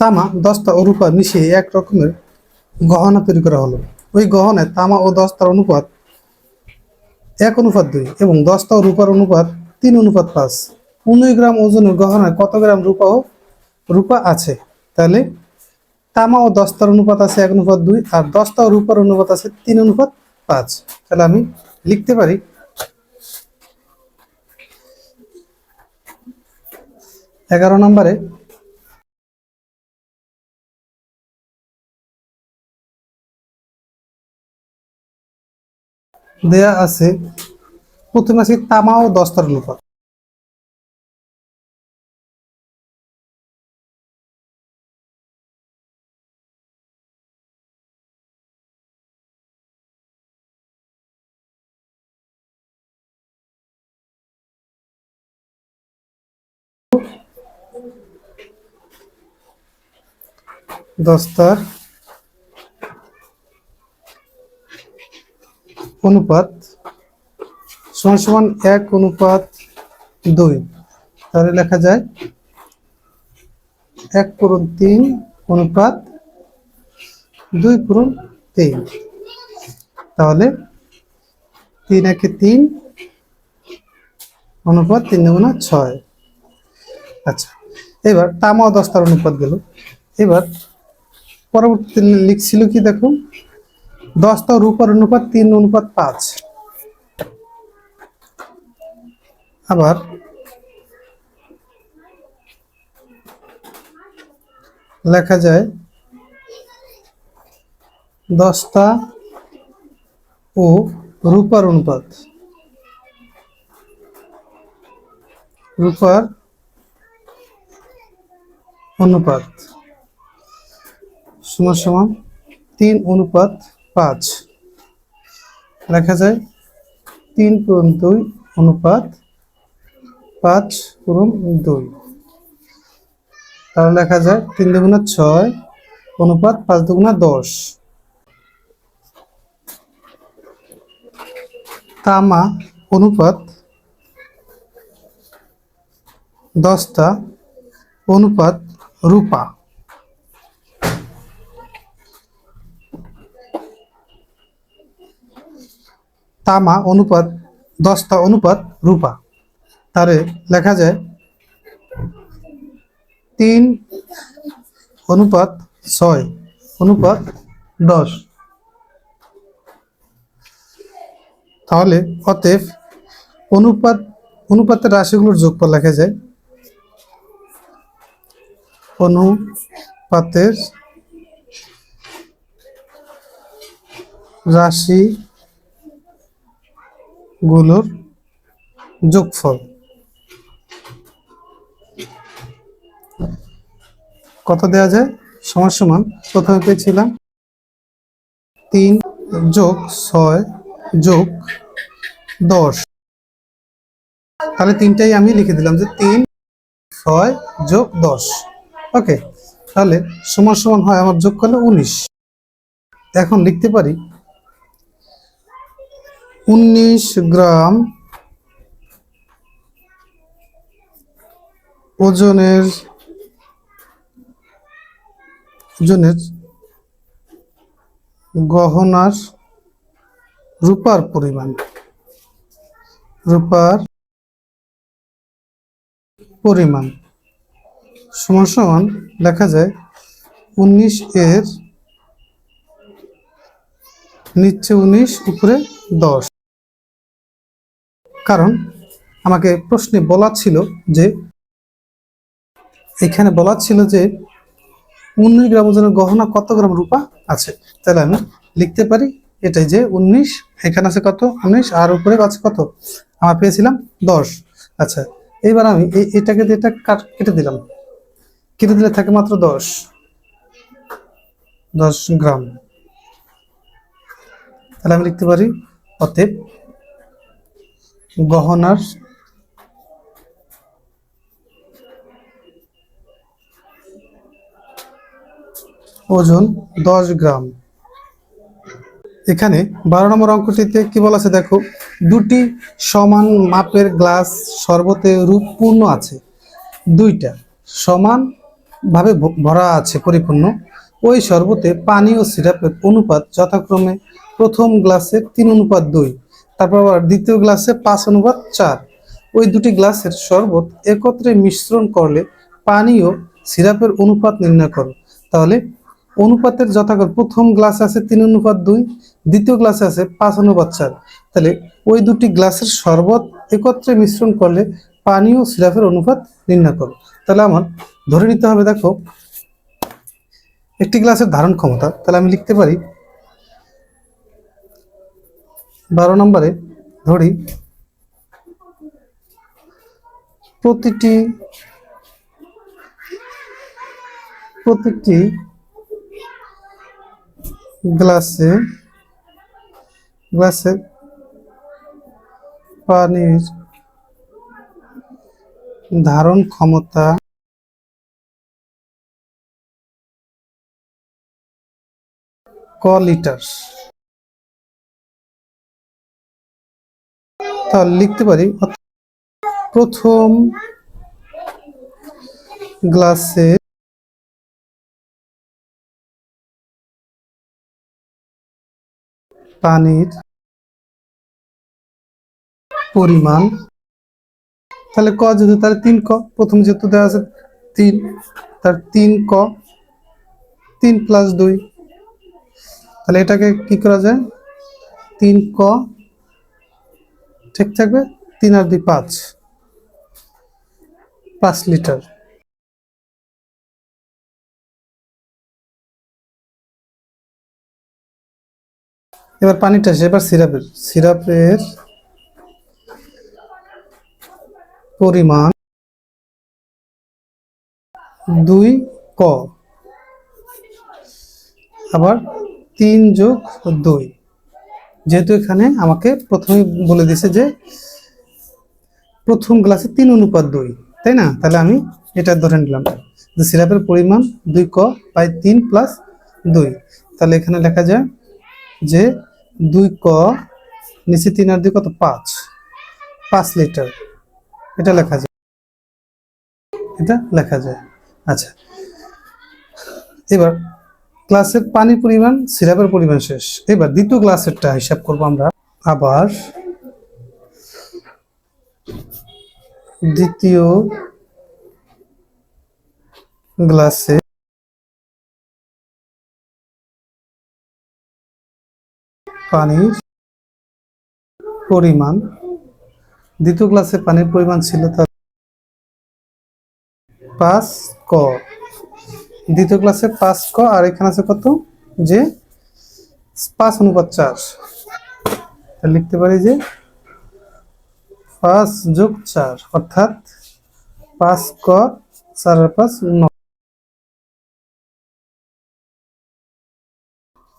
তামা দস্তা ও রূপা মিশিয়ে এক রকমের গহনা তৈরি করা হলো। ওই গহনায় তামা ও দস্তার অনুপাত এক অনুপাত দুই এবং দস্তা ও রূপার অনুপাত তিন অনুপাত পাঁচ। উনিশ গ্রাম ওজনের গহনায় কত গ্রাম রূপা ও রূপা আছে? তাহলে তামা ও দস্তার অনুপাত আছে এক অনুপাত দুই আর দস্তা ও রূপার অনুপাত আছে তিন অনুপাত পাঁচ। তাহলে আমি লিখতে পারি এগারো নম্বরে দেয়া আছে। প্রথমে আছে তামা ও দস্তার অনুপাত। দস্তার অনুপাত সমান সমান এক অনুপাত দুই। তাহলে লেখা যায় এক পূরণ তিন অনুপাত দুই পূরণ তিন। তাহলে তিন একে তিন অনুপাত তিন দুগুণা ছয়। আচ্ছা এবার তামা দস্তার অনুপাত গেল। এবার পরবর্তীতে লিখছিল কি দেখো? দশটা রূপার অনুপাত, তিন অনুপাত পাঁচ। আবার লেখা যায়, দশটা ও রূপার অনুপাত। রূপার অনুপাত। সমান সমান তিন অনুপাত পাঁচ। লেখা যায়, তিন পূরণ দুই অনুপাত পাঁচ পূরণ দুই। তাহলে লেখা যায়, তিন দুগুণা ছয় অনুপাত পাঁচ দুগুণা দশ। তামা অনুপাত দশটা অনুপাত রূপা। তামা অনুপাত দশটা অনুপাত রূপা। তারে লেখা যায়, তিন অনুপাত ছয়, অনুপাত দশ। তাহলে অতএব অনুপাত, অনুপাতের রাশিগুলোর যোগফল লেখা যায়, অনুপাতের রাশি গুলোর যোগফল। কত দেওয়া যায়? সমান সমান প্রথমে পেয়েছিলাম তিন যোগ ছয় যোগ দশ। তাহলে তিনটাই আমি লিখে দিলাম যে তিন ছয় যোগ দশ। ওকে, তাহলে সমান সমান হয় আমার যোগ করলে উনিশ। এখন লিখতে পারি উনিশ গ্রাম ওজনের ওজনের গহনার রূপার পরিমাণ রূপার পরিমাণ। সমান সমান লেখা যায় উনিশ এর নিচে উনিশ, উপরে দশ। কারণ আমাকে প্রশ্নে বলা ছিল যে, এখানে বলা ছিল যে, উনিশ গ্রাম ওজনের গহনা কত গ্রাম রূপা আছে? তাহলে আমি লিখতে পারি এটাই যে উনিশ, এখানে আছে কত? উনিশ, আর উপরে আছে কত? আমার পেয়েছিলাম দশ। আচ্ছা এইবার আমি এটাকে এটা কেটে দিলাম। কেটে দিলে থাকে মাত্র দশ। দশ গ্রাম। তাহলে আমি লিখতে পারি অতএব গহনার ওজন দশ গ্রাম। এখানে বারো নম্বর অঙ্কটিতে কি বলা আছে দেখো, দুটি সমান মাপের গ্লাস শরবতে রূপ পূর্ণ আছে। দুইটা সমান ভাবে ভ- ভরা আছে, পরিপূর্ণ। ওই শরবতে পানি ও সিরাপের অনুপাত যথাক্রমে প্রথম গ্লাসে তিন অনুপাত দুই। তারপর আবার দ্বিতীয় গ্লাসে পাঁচ অনুপাত চার। ওই দুটি গ্লাসের শরবত একত্রে মিশ্রণ করলে পানি ও সিরাপের অনুপাত নির্ণয় করো। তাহলে অনুপাতের যথাকর প্রথম গ্লাস আছে তিন অনুপাত দুই, দ্বিতীয় গ্লাসে আছে পাঁচ অনুপাত চার। তাহলে ওই দুটি গ্লাসের শরবত একত্রে মিশ্রণ করলে পানি ও সিরাপের অনুপাত নির্ণয় করো। তাহলে আমার ধরে নিতে হবে, দেখো, একটি গ্লাসের ধারণ ক্ষমতা। তাহলে আমি লিখতে পারি বারো নম্বরে ধরি। প্রতিটি প্রতিটি গ্লাসে গ্লাসে পানির ধারণ ক্ষমতা ক লিটার। তাহলে লিখতে পারি। প্রথম গ্লাসে পানির পরিমাণ। তাহলে ক যেহেতু, তাহলে তিন ক। প্রথম যেহেতু দেওয়া আছে তিন, তার তিন ক, তিন প্লাস দুই। তাহলে এটাকে কি করা যায়? তিন ক ঠিক থাকবে? তিন আর দুই পাঁচ। পাঁচ লিটার। এবার পানিটা আসে, এবার সিরাপের। সিরাপের পরিমাণ দুই ক। আবার তিন যোগ দুই। যেহেতু এখানে আমাকে প্রথমে বলে দিছে যে প্রথম গ্লাসে তিন অনুপাত দুই, তাই না? তাহলে আমি এটা ধরে নিলাম। যে সিরাপের পরিমাণ দুই ক বাই তিন প্লাস দুই। তাহলে এখানে লেখা যায় যে দুই ক নিচে তিন আর দুই কত? পাঁচ। পাঁচ লিটার। এটা লেখা যায়। এটা লেখা যায়। আচ্ছা। এবার গ্লাসের পানির পরিমাণ, সিরাপের পরিমাণ শেষ। এবার দ্বিতীয় গ্লাসেরটা হিসাব করব আমরা। আবার দ্বিতীয় গ্লাসে পানির পরিমাণ, দ্বিতীয় গ্লাসে পানির পরিমাণ ছিল তার পাঁচ ক। দ্বিতীয় ক্লাসে পাঁচ ক, আর এখানে আছে কত? যে পাঁচ অনুপাত চার। লিখতে পারি যে পাঁচ যোগ চার, অর্থাৎ পাঁচ ক, চার পাঁচ ন।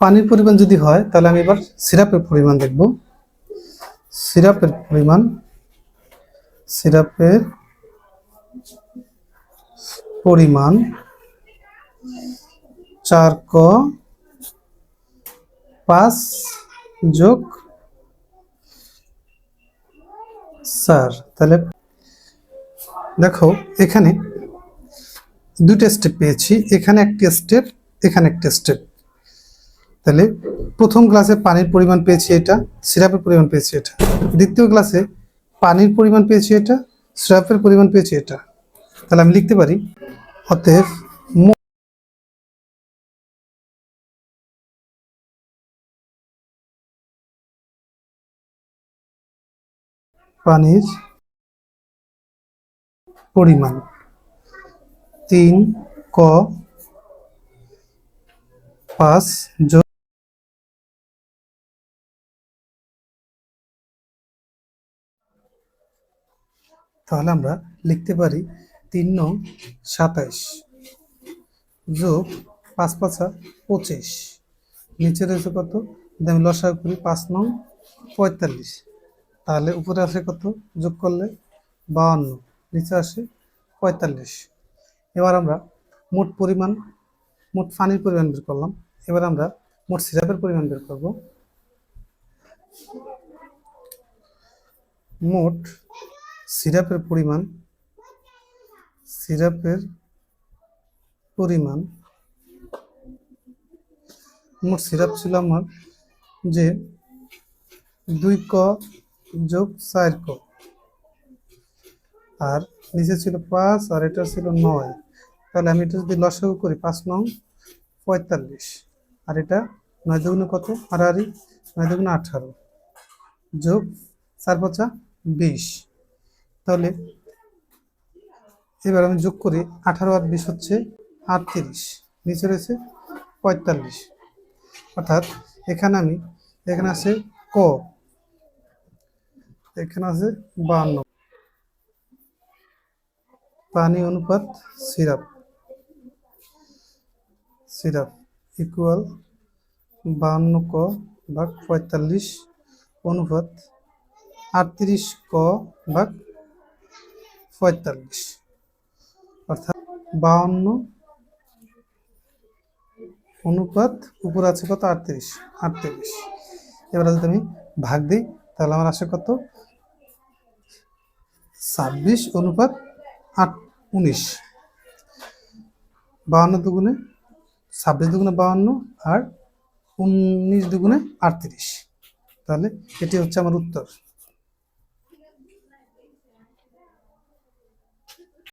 পানির পরিমাণ যদি হয়, তাহলে আমি এবার সিরাপের পরিমাণ দেখব। সিরাপের পরিমাণ সিরাপের পরিমাণ চার ক, পাঁচ যোগ চার। তাহলে দেখো, এখানে দুইটা স্টেপ পেয়েছি। এখানে একটি স্টেপ এখানে একটি স্টেপ তাহলে প্রথম গ্লাসে পানির পরিমাণ পেয়েছি এটা, সিরাপের পরিমাণ পেয়েছি এটা। দ্বিতীয় গ্লাসে পানির পরিমাণ পেয়েছি এটা, সিরাপের পরিমাণ পেয়েছি এটা। তাহলে আমি লিখতে পারি, অতএব পানির পরিমাণ। তিন, ক, পাঁচ তাহলে আমরা লিখতে পারি তিন নং সাতাইশ, যোগ পাঁচ পাঁচা পঁচিশ। নিচে রয়েছে কত? যদি আমি করি পাঁচ নং পঁয়তাল্লিশ। তাহলে উপরে আসে কত? যোগ করলে বাউান্ন নিচে আসে পঁয়তাল্লিশ। এবার আমরা মোট পরিমাণ, মোট পানির পরিমাণ বের করলাম। এবার আমরা মোট সিরাপের পরিমাণ বের করব। মোট সিরাপের পরিমাণ সিরাপের পরিমাণ, মোট সিরাপ ছিল আমার যে দুই ক যোগ চার ক। আর নিচে ছিল পাঁচ, আর এটা ছিল নয়। তাহলে আমি এটা যদি লসাগু করি, পাঁচ নং পঁয়তাল্লিশ। আর এটা নয় দুগুণে কত? হারাহারি, নয় দুগুণে আঠারো। যোগ চার পাঁচা বিশ। তাহলে এবার আমি যোগ করি, আঠারো আর বিশ হচ্ছে আটত্রিশ। নিচে রয়েছে পঁয়তাল্লিশ। অর্থাৎ এখানে আমি, এখানে আছে ক। এখানে আছে বান্ন পানি অনুপাত সিরাপ। সিরাপ ইকুয়াল বান্ন ক ভাগ পঁয়তাল্লিশ অনুপাত আটত্রিশ ক ভাগ পঁয়তাল্লিশ। অর্থাৎ বাহান্ন অনুপাত উপর আছে কত? আটত্রিশ। আটত্রিশ। এবার যদি আমি ভাগ দিই, তাহলে আমার আসে কত? ছাব্বিশ অনুপাত আট, উনিশ। বাহান্ন দুগুণে, ছাব্বিশ দুগুণে বাহান্ন আর উনিশ দুগুণে আটত্রিশ। তাহলে এটি হচ্ছে আমার উত্তর।